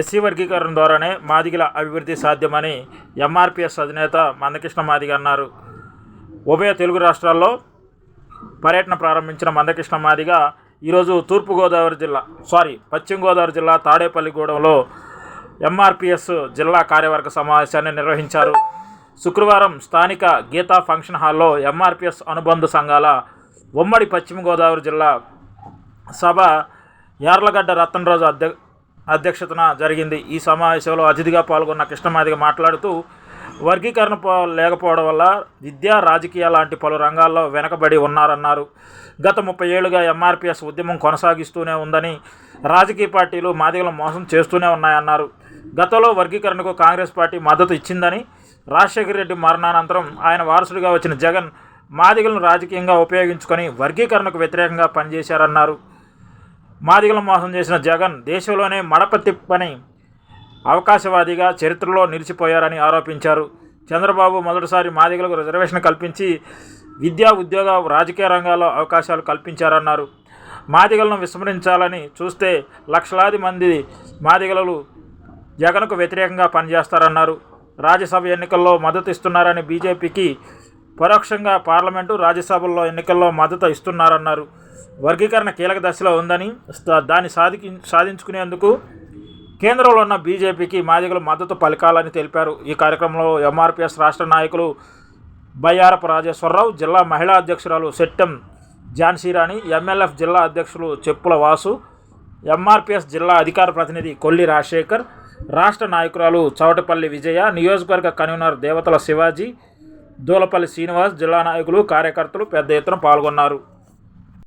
SC వర్గీకరణ ద్వారానే మాదిగల అభివృద్ధి సాధ్యమని ఎంఆర్పిఎస్ అధినేత మందకృష్ణ మాదిగ అన్నారు. ఉభయ తెలుగు రాష్ట్రాల్లో పర్యటన ప్రారంభించిన మందకృష్ణ మాదిగ ఈరోజు తూర్పుగోదావరి జిల్లా సారీ పశ్చిమ గోదావరి జిల్లా తాడేపల్లిగూడెంలో ఎంఆర్పిఎస్ జిల్లా కార్యవర్గ సమావేశాన్ని నిర్వహించారు. శుక్రవారం స్థానిక గీతా ఫంక్షన్ హాల్లో ఎంఆర్పిఎస్ అనుబంధ సంఘాల ఉమ్మడి పశ్చిమ గోదావరి జిల్లా సభ యార్లగడ్డ రతనరాజు అధ్య అధ్యక్షతన జరిగింది. ఈ సమావేశంలో అతిథిగా పాల్గొన్న కృష్ణమాదిగ మాట్లాడుతూ వర్గీకరణ లేకపోవడం వల్ల విద్య రాజకీయ లాంటి పలు రంగాల్లో వెనకబడి ఉన్నారన్నారు. గత ముప్పై ఏళ్ళుగా ఎంఆర్పిఎస్ ఉద్యమం కొనసాగిస్తూనే ఉందని రాజకీయ పార్టీలు మాదిగలను మోసం చేస్తూనే ఉన్నాయన్నారు. గతంలో వర్గీకరణకు కాంగ్రెస్ పార్టీ మద్దతు ఇచ్చిందని రాజశేఖర రెడ్డి మరణానంతరం ఆయన వారసుడిగా వచ్చిన జగన్ మాదిగలను రాజకీయంగా ఉపయోగించుకొని వర్గీకరణకు వ్యతిరేకంగా పనిచేశారన్నారు. మాదిగలను మోసం చేసిన జగన్ దేశంలోనే మడప తిప్పని అవకాశవాదిగా చరిత్రలో నిలిచిపోయారని ఆరోపించారు. చంద్రబాబు మొదటిసారి మాదిగలకు రిజర్వేషన్ కల్పించి విద్యా ఉద్యోగ రాజకీయ రంగాల్లో అవకాశాలు కల్పించారన్నారు. మాదిగలను విస్మరించాలని చూస్తే లక్షలాది మంది మాదిగలు జగన్కు వ్యతిరేకంగా పనిచేస్తారన్నారు. రాజ్యసభ ఎన్నికల్లో మద్దతు ఇస్తున్నారని బీజేపీకి పరోక్షంగా పార్లమెంటు రాజ్యసభల్లో ఎన్నికల్లో మద్దతు ఇస్తున్నారన్నారు. వర్గీకరణ కీలక దశలో ఉందని దాన్ని సాధికి సాధించుకునేందుకు కేంద్రంలో ఉన్న బీజేపీకి మాదిగలు మద్దతు పలకాలని తెలిపారు. ఈ కార్యక్రమంలో ఎంఆర్పిఎస్ రాష్ట్ర నాయకులు బయ్యారపు రాజేశ్వరరావు జిల్లా మహిళా అధ్యక్షురాలు సెట్టెం ఝాన్సీరాణి ఎంఎల్ఎఫ్ జిల్లా అధ్యక్షులు చెప్పుల వాసు ఎంఆర్పిఎస్ జిల్లా అధికార ప్రతినిధి కొల్లి రాజశేఖర్ రాష్ట్ర నాయకురాలు చౌటపల్లి విజయ నియోజకవర్గ కన్వీనర్ దేవతల శివాజీ దూలపల్లి శ్రీనివాస్ జిల్లా నాయకులు కార్యకర్తలు పెద్ద ఎత్తున పాల్గొన్నారు.